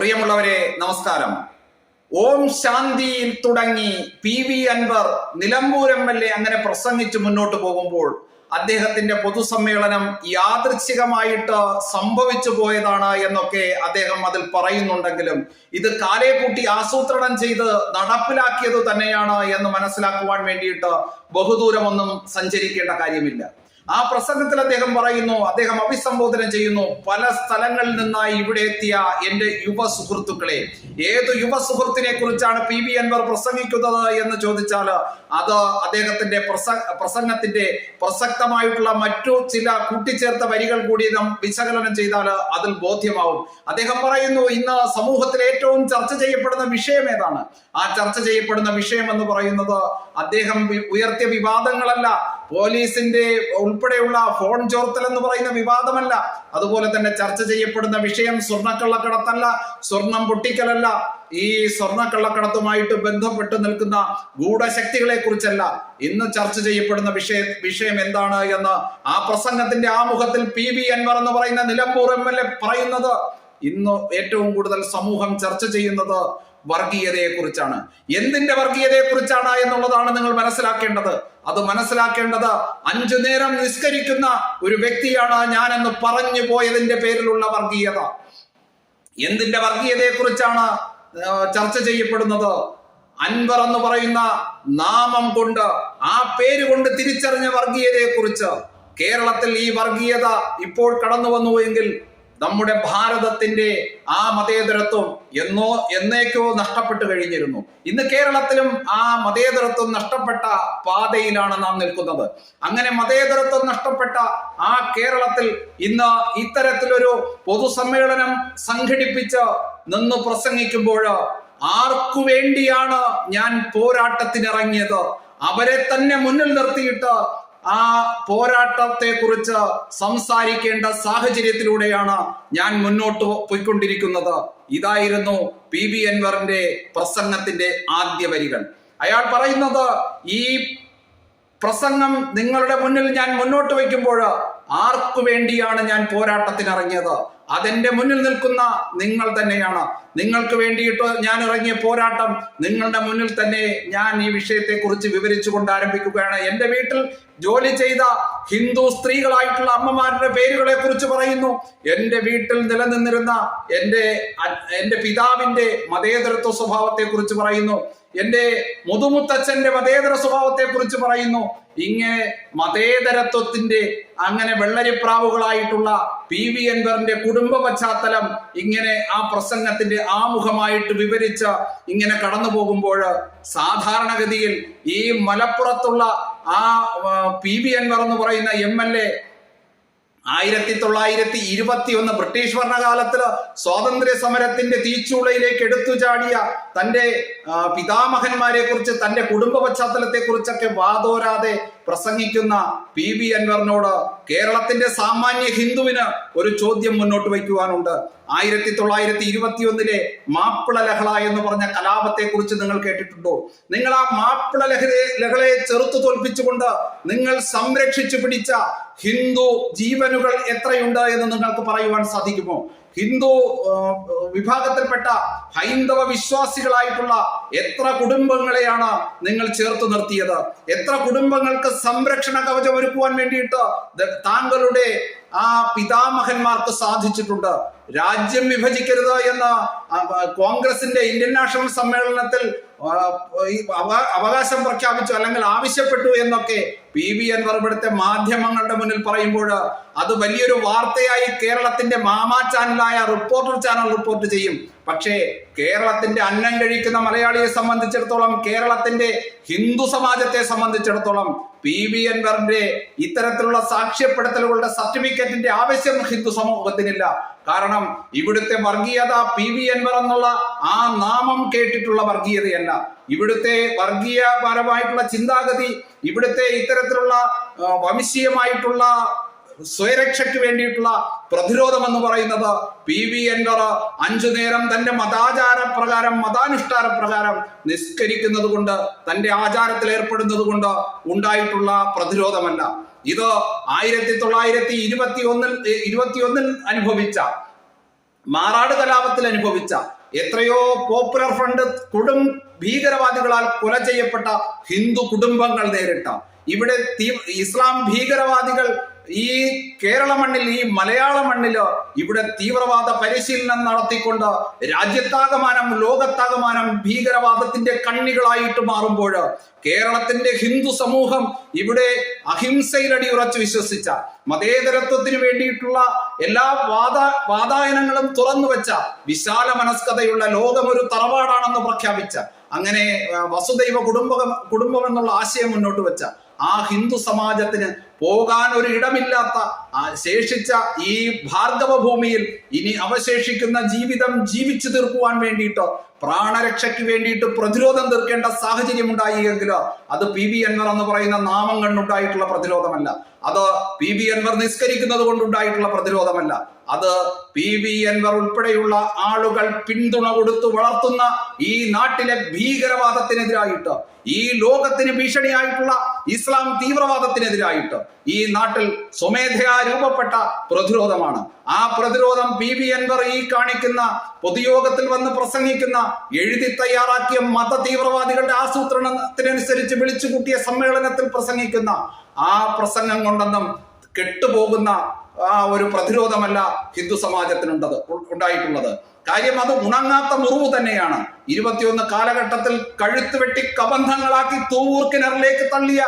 പ്രിയമുള്ളവരെ നമസ്കാരം. ഓം ശാന്തിയിൽ തുടങ്ങി P V Anvar Nilambur M L A അങ്ങനെ പ്രസംഗിച്ച് മുന്നോട്ട് പോകുമ്പോൾ അദ്ദേഹത്തിന്റെ പൊതുസമ്മേളനം യാദൃച്ഛികമായിട്ട് സംഭവിച്ചു പോയതാണ് എന്നൊക്കെ അദ്ദേഹം അതിൽ പറയുന്നുണ്ടെങ്കിലും ഇത് കാലേ കൂട്ടി ആസൂത്രണം ചെയ്ത് നടപ്പിലാക്കിയത് തന്നെയാണ് എന്ന് മനസ്സിലാക്കുവാൻ വേണ്ടിയിട്ട് ബഹുദൂരമൊന്നും സഞ്ചരിക്കേണ്ട കാര്യമില്ല. ആ പ്രസംഗത്തിൽ അദ്ദേഹം പറയുന്നു അദ്ദേഹം അഭിസംബോധന ചെയ്യുന്നു പല സ്ഥലങ്ങളിൽ നിന്നായി ഇവിടെ എത്തിയ എന്റെ യുവ സുഹൃത്തുക്കളെ. ഏത് യുവ സുഹൃത്തിനെ കുറിച്ചാണ് പി വി അൻവർ പ്രസംഗിക്കുന്നത് എന്ന് ചോദിച്ചാൽ അത് അദ്ദേഹത്തിന്റെ പ്രസ പ്രസംഗത്തിന്റെ പ്രസക്തമായിട്ടുള്ള മറ്റു ചില കൂട്ടിച്ചേർത്ത വരികൾ കൂടി നാം വിശകലനം ചെയ്താൽ അതിൽ ബോധ്യമാവും. അദ്ദേഹം പറയുന്നു ഇന്ന് സമൂഹത്തിൽ ഏറ്റവും ചർച്ച ചെയ്യപ്പെടുന്ന വിഷയം ഏതാണ്? ആ ചർച്ച ചെയ്യപ്പെടുന്ന വിഷയം എന്ന് പറയുന്നത് അദ്ദേഹം ഉയർത്തിയ വിവാദങ്ങളല്ല പോലീസിന്റെ ഉൾപ്പെടെയുള്ള ഫോൺ ചോർത്തൽ എന്ന് പറയുന്ന വിവാദമല്ല. അതുപോലെ തന്നെ ചർച്ച ചെയ്യപ്പെടുന്ന വിഷയം സ്വർണക്കള്ളക്കടത്തല്ല സ്വർണം പൊട്ടിക്കലല്ല ഈ സ്വർണക്കള്ളക്കടത്തുമായിട്ട് ബന്ധപ്പെട്ട് നിൽക്കുന്ന ഗൂഢശക്തികളെ കുറിച്ചല്ല. ഇന്ന് ചർച്ച ചെയ്യപ്പെടുന്ന വിഷയ വിഷയം എന്താണ് എന്ന് ആ പ്രസംഗത്തിന്റെ ആമുഖത്തിൽ പി വി അൻവർ എന്ന് പറയുന്ന നിലമ്പൂർ എം എൽ എ പറയുന്നത്. ഇന്ന് ഏറ്റവും കൂടുതൽ സമൂഹം ചർച്ച ചെയ്യുന്നത് വർഗീയതയെ കുറിച്ചാണ് എന്തിന്റെ വർഗീയതയെ കുറിച്ചാണ് എന്നുള്ളതാണ് നിങ്ങൾ മനസ്സിലാക്കേണ്ടത്. അത് മനസ്സിലാക്കേണ്ടത് അഞ്ചു നേരം നിസ്കരിക്കുന്ന ഒരു വ്യക്തിയാണ് ഞാനെന്ന് പറഞ്ഞു പോയതിന്റെ പേരിലുള്ള വർഗീയത. എന്തിന്റെ വർഗീയതയെ കുറിച്ചാണ് ചർച്ച ചെയ്യപ്പെടുന്നത്? അൻവർ എന്ന് പറയുന്ന നാമം കൊണ്ട് ആ പേര് കൊണ്ട് തിരിച്ചറിഞ്ഞ വർഗീയതയെ കുറിച്ച് കേരളത്തിൽ ഈ വർഗീയത ഇപ്പോൾ കടന്നു വന്നു എങ്കിൽ നമ്മുടെ ഭാരതത്തിന്റെ ആ മതേതരത്വം എന്നോ എന്നേക്കോ നഷ്ടപ്പെട്ടു കഴിഞ്ഞിരുന്നു. ഇന്ന് കേരളത്തിലും ആ മതേതരത്വം നഷ്ടപ്പെട്ട പാതയിലാണ് നാം നിൽക്കുന്നത്. അങ്ങനെ മതേതരത്വം നഷ്ടപ്പെട്ട ആ കേരളത്തിൽ ഇന്ന് ഇത്തരത്തിലൊരു പൊതുസമ്മേളനം സംഘടിപ്പിച്ച് നിന്ന് പ്രസംഗിക്കുമ്പോൾ ആർക്കു വേണ്ടിയാണ് ഞാൻ പോരാട്ടത്തിനിറങ്ങിയത്? അവരെ തന്നെ മുന്നിൽ നിർത്തിയിട്ട് ആ പോരാട്ടത്തെ കുറിച്ച് സംസാരിക്കേണ്ട സാഹചര്യത്തിലൂടെയാണ് ഞാൻ മുന്നോട്ട് പോയിക്കൊണ്ടിരിക്കുന്നത്. ഇതായിരുന്നു പി. ബി അൻവറിന്റെ പ്രസംഗത്തിന്റെ ആദ്യ വരികൾ. അയാൾ പറയുന്നത് ഈ പ്രസംഗം നിങ്ങളുടെ മുന്നിൽ ഞാൻ മുന്നോട്ട് വയ്ക്കുമ്പോൾ ആർക്കു വേണ്ടിയാണ് ഞാൻ പോരാട്ടത്തിനിറങ്ങിയത്? അതെന്റെ മുന്നിൽ നിൽക്കുന്ന നിങ്ങൾ തന്നെയാണ്. നിങ്ങൾക്ക് വേണ്ടിയിട്ട് ഞാൻ ഇറങ്ങിയ പോരാട്ടം നിങ്ങളുടെ മുന്നിൽ തന്നെ ഞാൻ ഈ വിഷയത്തെ കുറിച്ച് വിവരിച്ചുകൊണ്ട് ആരംഭിക്കുകയാണ്. എന്റെ വീട്ടിൽ ജോലി ചെയ്ത ഹിന്ദു സ്ത്രീകളായിട്ടുള്ള അമ്മമാരുടെ പേരുകളെ കുറിച്ച് പറയുന്നു. എന്റെ വീട്ടിൽ നിലനിന്നിരുന്ന എന്റെ എന്റെ പിതാവിന്റെ മതേതരത്വ സ്വഭാവത്തെ കുറിച്ച് പറയുന്നു. എന്റെ മുതുമുത്തച്ഛന്റെ മതേതര സ്വഭാവത്തെ കുറിച്ച് പറയുന്നു. ഇങ്ങനെ മതേതരത്വത്തിന്റെ അങ്ങനെ വെള്ളരിപ്രാവുകളായിട്ടുള്ള പി വി എൻവറിന്റെ കുടുംബ പശ്ചാത്തലം ഇങ്ങനെ ആ പ്രസംഗത്തിന്റെ ആമുഖമായിട്ട് വിവരിച്ച ഇങ്ങനെ കടന്നു പോകുമ്പോൾ സാധാരണഗതിയിൽ ഈ മലപ്പുറത്തുള്ള ആ പി വി എൻവർ എന്ന് പറയുന്ന എം എൽ എ ആയിരത്തി തൊള്ളായിരത്തി ഇരുപത്തി ഒന്ന് ബ്രിട്ടീഷ് ഭരണകാലത്തിൽ സ്വാതന്ത്ര്യ സമരത്തിന്റെ തീച്ചൂളയിലേക്ക് എടുത്തു ചാടിയ തന്റെ പിതാമഹന്മാരെ കുറിച്ച് തന്റെ കുടുംബ പശ്ചാത്തലത്തെ കുറിച്ചൊക്കെ വാതോരാതെ പ്രസംഗിക്കുന്ന പി ബി അൻവറിനോട് കേരളത്തിന്റെ സാമാന്യ ഹിന്ദുവിന് ഒരു ചോദ്യം മുന്നോട്ട് വയ്ക്കുവാനുണ്ട്. ആയിരത്തി തൊള്ളായിരത്തി ഇരുപത്തി ഒന്നിലെ മാപ്പിള ലഹള എന്ന് പറഞ്ഞ കലാപത്തെ കുറിച്ച് നിങ്ങൾ കേട്ടിട്ടുണ്ടോ? നിങ്ങൾ ആ മാപ്പിള ലഹളയെ ലഹളയെ ചെറുത്തു തോൽപ്പിച്ചുകൊണ്ട് നിങ്ങൾ സംരക്ഷിച്ചു പിടിച്ച ഹിന്ദു ജീവനുകൾ എത്രയുണ്ട് എന്ന് നിങ്ങൾക്ക് പറയുവാൻ സാധിക്കുമോ? ഹിന്ദു വിഭാഗത്തിൽപ്പെട്ട ഹൈന്ദവ വിശ്വാസികളായിട്ടുള്ള എത്ര കുടുംബങ്ങളെയാണ് നിങ്ങൾ ചേർത്ത് നിർത്തിയത്? എത്ര കുടുംബങ്ങൾക്ക് സംരക്ഷണ കവചം ഒരുക്കുവാൻ വേണ്ടിയിട്ട് താങ്കളുടെ ആ പിതാമഹന്മാർക്ക് സാധിച്ചിട്ടുണ്ട്? രാജ്യം വിഭജിക്കരുത് എന്ന കോൺഗ്രസിന്റെ ഇന്ത്യൻ നാഷണൽ സമ്മേളനത്തിൽ അവകാശം പ്രഖ്യാപിച്ചു അല്ലെങ്കിൽ ആവശ്യപ്പെട്ടു എന്നൊക്കെ പി വി അൻവർ ഇവിടുത്തെ മാധ്യമങ്ങളുടെ മുന്നിൽ പറയുമ്പോൾ അത് വലിയൊരു വാർത്തയായി കേരളത്തിന്റെ മാമാ ചാനലായ റിപ്പോർട്ടർ ചാനൽ റിപ്പോർട്ട് ചെയ്യും. പക്ഷേ കേരളത്തിന്റെ അന്നം കഴിക്കുന്ന മലയാളിയെ സംബന്ധിച്ചിടത്തോളം കേരളത്തിന്റെ ഹിന്ദു സമാജത്തെ സംബന്ധിച്ചിടത്തോളം പി വി എൻവറിന്റെ ഇത്തരത്തിലുള്ള സാക്ഷ്യപ്പെടുത്തലുകളുടെ സർട്ടിഫിക്കറ്റിന്റെ ആവശ്യം ഹിന്ദു സമൂഹത്തിനില്ല. കാരണം ഇവിടുത്തെ വർഗീയത പി വി എൻവർ എന്നുള്ള ആ നാമം കേട്ടിട്ടുള്ള വർഗീയതയല്ല. ഇവിടുത്തെ വർഗീയപരമായിട്ടുള്ള ചിന്താഗതി ഇവിടുത്തെ ഇത്തരത്തിലുള്ള വംശീയമായിട്ടുള്ള സ്വയരക്ഷയ്ക്ക് വേണ്ടിയിട്ടുള്ള പ്രതിരോധം എന്ന് പറയുന്നത് പി വി അൻവർ അഞ്ചു നേരം തന്റെ മതാചാര പ്രകാരം മതാനുഷ്ഠാന പ്രകാരം നിസ്കരിക്കുന്നത് കൊണ്ട് തന്റെ ആചാരത്തിൽ ഏർപ്പെടുന്നത് കൊണ്ട് ഉണ്ടായിട്ടുള്ള പ്രതിരോധമല്ല. ഇത് ആയിരത്തി തൊള്ളായിരത്തി ഇരുപത്തി ഒന്നിൽ ഇരുപത്തി ഒന്നിൽ അനുഭവിച്ച മാറാട് കലാപത്തിൽ അനുഭവിച്ച എത്രയോ പോപ്പുലർ ഫ്രണ്ട് കൊടും ഭീകരവാദികളാൽ കൊല ചെയ്യപ്പെട്ട ഹിന്ദു കുടുംബങ്ങൾ നേരിട്ട. ഇവിടെ ഇസ്ലാം ഭീകരവാദികൾ ഈ കേരള മണ്ണിൽ ഈ മലയാള മണ്ണിൽ ഇവിടെ തീവ്രവാദ പരിശീലനം നടത്തിക്കൊണ്ട് രാജ്യത്താകമാനം ലോകത്താകമാനം ഭീകരവാദത്തിന്റെ കണ്ണികളായിട്ട് മാറുമ്പോൾ കേരളത്തിന്റെ ഹിന്ദു സമൂഹം ഇവിടെ അഹിംസയിലടി ഉറച്ചു വിശ്വസിച്ച മതേതരത്വത്തിന് വേണ്ടിയിട്ടുള്ള എല്ലാ വാദ വാതായനങ്ങളും തുറന്നു വെച്ച വിശാല മനസ്കതയുള്ള ലോകം ഒരു തറവാടാണെന്ന് പ്രഖ്യാപിച്ച അങ്ങനെ വസുദൈവ കുടുംബ കുടുംബം എന്നുള്ള ആശയം മുന്നോട്ട് വെച്ച ആ ഹിന്ദു സമാജത്തിന് പോകാൻ ഒരു ഇടമില്ലാത്ത ശേഷിച്ച ഈ ഭാർഗവ ഭൂമിയിൽ ഇനി അവശേഷിക്കുന്ന ജീവിതം ജീവിച്ചു തീർക്കുവാൻ വേണ്ടിയിട്ട് പ്രാണരക്ഷയ്ക്ക് വേണ്ടിയിട്ട് പ്രതിരോധം തീർക്കേണ്ട സാഹചര്യം ഉണ്ടായി എങ്കിലോ അത് പി വി അൻവർ എന്ന് പറയുന്ന നാമം കണ്ടുണ്ടായിട്ടുള്ള പ്രതിരോധമല്ല. അത് പി വി അൻവർ നിസ്കരിക്കുന്നത് കൊണ്ടുണ്ടായിട്ടുള്ള പ്രതിരോധമല്ല. അത് പി വി എൻവർ ഉൾപ്പെടെയുള്ള ആളുകൾ പിന്തുണ കൊടുത്തു വളർത്തുന്ന ഈ നാട്ടിലെ ഭീകരവാദത്തിനെതിരായിട്ട് ഈ ലോകത്തിന് ഭീഷണിയായിട്ടുള്ള ഇസ്ലാം തീവ്രവാദത്തിനെതിരായിട്ട് ഈ നാട്ടിൽ സ്വമേധയാ രൂപപ്പെട്ട പ്രതിരോധമാണ്. ആ പ്രതിരോധം പി വി എൻവർ ഈ കാണിക്കുന്ന പൊതുയോഗത്തിൽ വന്ന് പ്രസംഗിക്കുന്ന എഴുതി തയ്യാറാക്കിയ മത തീവ്രവാദികളുടെ ആസൂത്രണത്തിനനുസരിച്ച് വിളിച്ചുകൂട്ടിയ സമ്മേളനത്തിൽ പ്രസംഗിക്കുന്ന ആ പ്രസംഗം കൊണ്ടൊന്നും കെട്ടുപോകുന്ന ആ ഒരു പ്രതിരോധമല്ല ഹിന്ദു സമാജത്തിനുണ്ടത് ഉണ്ടായിട്ടുള്ളത്. കാര്യം അത് ഉണങ്ങാത്ത മുറിവ് തന്നെയാണ്. ഇരുപത്തിയൊന്ന് കാലഘട്ടത്തിൽ കഴുത്ത് വെട്ടി കബന്ധങ്ങളാക്കി തൂവൂർ കിണറിലേക്ക് തള്ളിയ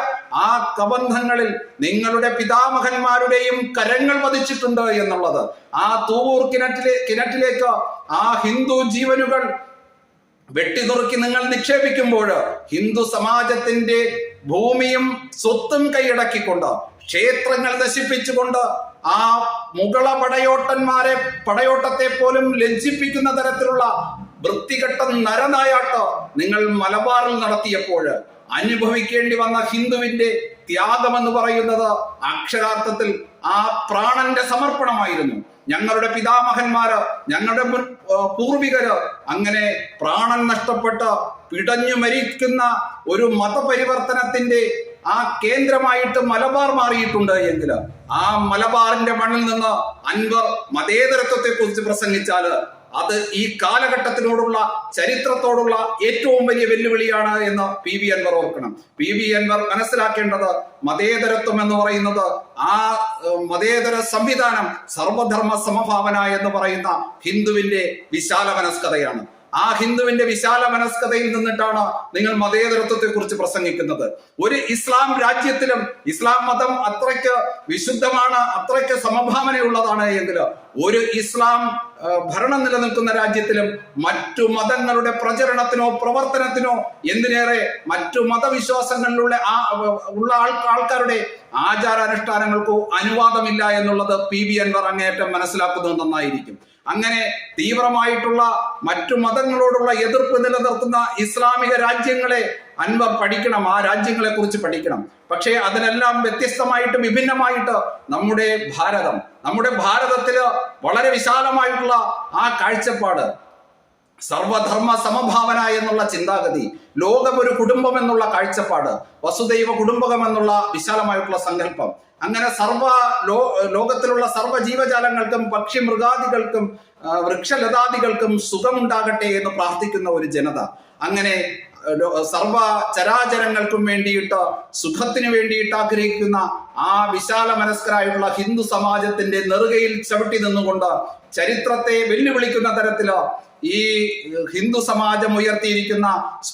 ആ കബന്ധങ്ങളിൽ നിങ്ങളുടെ പിതാമഹന്മാരുടെയും കരങ്ങൾ പതിച്ചിട്ടുണ്ട് എന്നുള്ളത്. ആ തൂവൂർ കിണറ്റിലെ കിണറ്റിലേക്ക് ആ ഹിന്ദു ജീവനുകൾ വെട്ടിനുറുക്കി നിങ്ങൾ നിക്ഷേപിക്കുമ്പോൾ ഹിന്ദു സമാജത്തിന്റെ ഭൂമിയും സ്വത്തും കൈയടക്കിക്കൊണ്ട് ക്ഷേത്രങ്ങൾ നശിപ്പിച്ചുകൊണ്ട് ആ മുഗള പടയോട്ടന്മാരെ പടയോട്ടത്തെ പോലും ലജ്ജിപ്പിക്കുന്ന തരത്തിലുള്ള വൃത്തികെട്ട നരനായാട്ട് നിങ്ങൾ മലബാറിൽ നടത്തിയപ്പോൾ അനുഭവിക്കേണ്ടി വന്ന ഹിന്ദുവിന്റെ ത്യാഗം എന്ന് പറയുന്നത് അക്ഷരാർത്ഥത്തിൽ ആ പ്രാണന്റെ സമർപ്പണമായിരുന്നു. ഞങ്ങളുടെ പിതാമഹന്മാര് ഞങ്ങളുടെ മുൻ പൂർവികര് അങ്ങനെ പ്രാണൻ നഷ്ടപ്പെട്ട് പിടഞ്ഞു മരിക്കുന്ന ഒരു മതപരിവർത്തനത്തിന്റെ ആ കേന്ദ്രമായിട്ട് മലബാർ മാറിയിട്ടുണ്ട് എങ്കിൽ ആ മലബാറിന്റെ മണ്ണിൽ നിന്ന് അൻവർ മതേതരത്വത്തെ കുറിച്ച് പ്രസംഗിച്ചാൽ അത് ഈ കാലഘട്ടത്തിനോടുള്ള ചരിത്രത്തോടുള്ള ഏറ്റവും വലിയ വെല്ലുവിളിയാണ് എന്ന് പി വി അൻവർ ഓർക്കണം. പി വി അൻവർ മനസ്സിലാക്കേണ്ടത് മതേതരത്വം എന്ന് പറയുന്നത് ആ മതേതര സംവിധാനം സർവധർമ്മ സമഭാവന എന്ന് പറയുന്ന ഹിന്ദുവിന്റെ വിശാല മനസ്കതയാണ് ആ ഹിന്ദുവിന്റെ വിശാല മനസ്കതയിൽ നിന്നിട്ടാണ് നിങ്ങൾ മതേതരത്വത്തെ കുറിച്ച് പ്രസംഗിക്കുന്നത്. ഒരു ഇസ്ലാം രാജ്യത്തിലും ഇസ്ലാം മതം അത്രയ്ക്ക് വിശുദ്ധമാണ് അത്രയ്ക്ക് സമഭാവനയുള്ളതാണ് എങ്കിൽ ഒരു ഇസ്ലാം ഭരണം നിലനിൽക്കുന്ന രാജ്യത്തിലും മറ്റു മതങ്ങളുടെ പ്രചരണത്തിനോ പ്രവർത്തനത്തിനോ എന്തിനേറെ മറ്റു മതവിശ്വാസങ്ങളിലുള്ള ആ ഉള്ള ആൾ- ആൾക്കാരുടെ ആചാരാനുഷ്ഠാനങ്ങൾക്കോ അനുവാദമില്ല എന്നുള്ളത് പി വി അൻവർ അങ്ങേയറ്റം മനസ്സിലാക്കുന്നത് നന്നായിരിക്കും. അങ്ങനെ തീവ്രമായിട്ടുള്ള മറ്റു മതങ്ങളോടുള്ള എതിർപ്പ് നിലനിർത്തുന്ന ഇസ്ലാമിക രാജ്യങ്ങളെ അൻവർ പഠിക്കണം ആ രാജ്യങ്ങളെ കുറിച്ച് പഠിക്കണം. പക്ഷേ അതിനെല്ലാം വ്യത്യസ്തമായിട്ട് വിഭിന്നമായിട്ട് നമ്മുടെ ഭാരതം നമ്മുടെ ഭാരതത്തിൽ വളരെ വിശാലമായിട്ടുള്ള ആ കാഴ്ചപ്പാട് സർവധർമ്മ സമഭാവന എന്നുള്ള ചിന്താഗതി ലോകം ഒരു കുടുംബം എന്നുള്ള കാഴ്ചപ്പാട് വസുദൈവ കുടുംബകം എന്നുള്ള വിശാലമായിട്ടുള്ള സങ്കല്പം അങ്ങനെ സർവ ലോ ലോകത്തിലുള്ള സർവ ജീവജാലങ്ങൾക്കും പക്ഷി മൃഗാദികൾക്കും വൃക്ഷലതാദികൾക്കും സുഖമുണ്ടാകട്ടെ എന്ന് പ്രാർത്ഥിക്കുന്ന ഒരു ജനത. അങ്ങനെ സർവ ചരാചരങ്ങൾക്കും വേണ്ടിയിട്ട് സുഖത്തിന് വേണ്ടിയിട്ട് ആഗ്രഹിക്കുന്ന ആ വിശാല മനസ്കരായിട്ടുള്ള ഹിന്ദു സമാജത്തിന്റെ നെറുകയിൽ ചവിട്ടി നിന്നുകൊണ്ട് ചരിത്രത്തെ വെല്ലുവിളിക്കുന്ന തരത്തിലോ ഈ ഹിന്ദു സമാജം ഉയർത്തിയിരിക്കുന്ന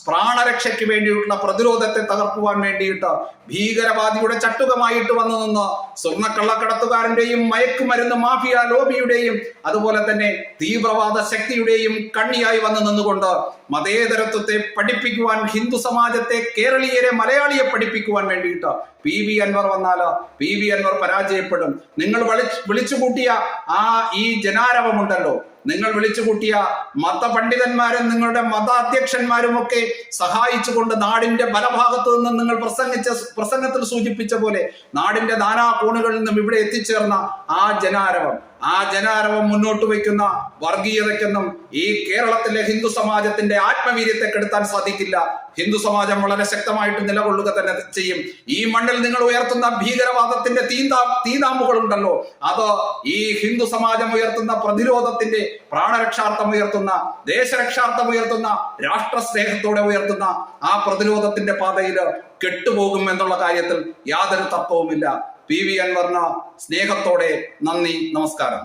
പ്രാണരക്ഷയ്ക്ക് വേണ്ടിയിട്ടുള്ള പ്രതിരോധത്തെ തകർക്കുവാൻ വേണ്ടിയിട്ട് ഭീകരവാദിയുടെ ചട്ടുകമായിട്ട് വന്നു നിന്ന് സ്വർണക്കള്ളക്കടത്തുകാരന്റെയും മയക്കുമരുന്ന് മാഫിയ ലോബിയുടെയും അതുപോലെ തന്നെ തീവ്രവാദ ശക്തിയുടെയും കണ്ണിയായി വന്നു നിന്നുകൊണ്ട് മതേതരത്വത്തെ പഠിപ്പിക്കുവാൻ ഹിന്ദു സമാജത്തെ കേരളീയരെ മലയാളിയെ പഠിപ്പിക്കുവാൻ വേണ്ടിയിട്ട് പി വി അൻവർ വന്നാൽ പി വി അൻവർ പരാജയപ്പെടും. നിങ്ങൾ വിളിച്ചു വിളിച്ചുകൂട്ടിയ ആ ഈ ജനാരവമുണ്ടല്ലോ നിങ്ങൾ വിളിച്ചു കൂട്ടിയ മതപണ്ഡിതന്മാരും നിങ്ങളുടെ മത അധ്യക്ഷന്മാരും ഒക്കെ സഹായിച്ചുകൊണ്ട് നാടിന്റെ പലഭാഗത്തു നിന്നും നിങ്ങൾ പ്രസംഗിച്ച പ്രസംഗത്തിൽ സൂചിപ്പിച്ച പോലെ നാടിന്റെ നാനാ കോണുകളിൽ നിന്നും ഇവിടെ എത്തിച്ചേർന്ന ആ ജനാരവം. ആ ജനാരവം മുന്നോട്ട് വയ്ക്കുന്ന വർഗീയതയ്ക്കൊന്നും ഈ കേരളത്തിലെ ഹിന്ദു സമാജത്തിന്റെ ആത്മവീര്യത്തെ കെടുത്താൻ സാധിക്കില്ല. ഹിന്ദു സമാജം വളരെ ശക്തമായിട്ട് നിലകൊള്ളുക തന്നെ ചെയ്യും. ഈ മണ്ണിൽ നിങ്ങൾ ഉയർത്തുന്ന ഭീകരവാദത്തിന്റെ തീന്താ തീതാമ്പുകൾ ഉണ്ടല്ലോ അത് ഈ ഹിന്ദു സമാജം ഉയർത്തുന്ന പ്രതിരോധത്തിന്റെ പ്രാണരക്ഷാർത്ഥം ഉയർത്തുന്ന ദേശരക്ഷാർത്ഥം ഉയർത്തുന്ന രാഷ്ട്രസ്നേഹത്തോടെ ഉയർത്തുന്ന ആ പ്രതിരോധത്തിന്റെ പാതയിൽ കെട്ടുപോകും എന്നുള്ള കാര്യത്തിൽ യാതൊരു തത്വവുമില്ല പി വി അൻവറിന് സ്നേഹത്തോടെ നന്ദി നമസ്കാരം.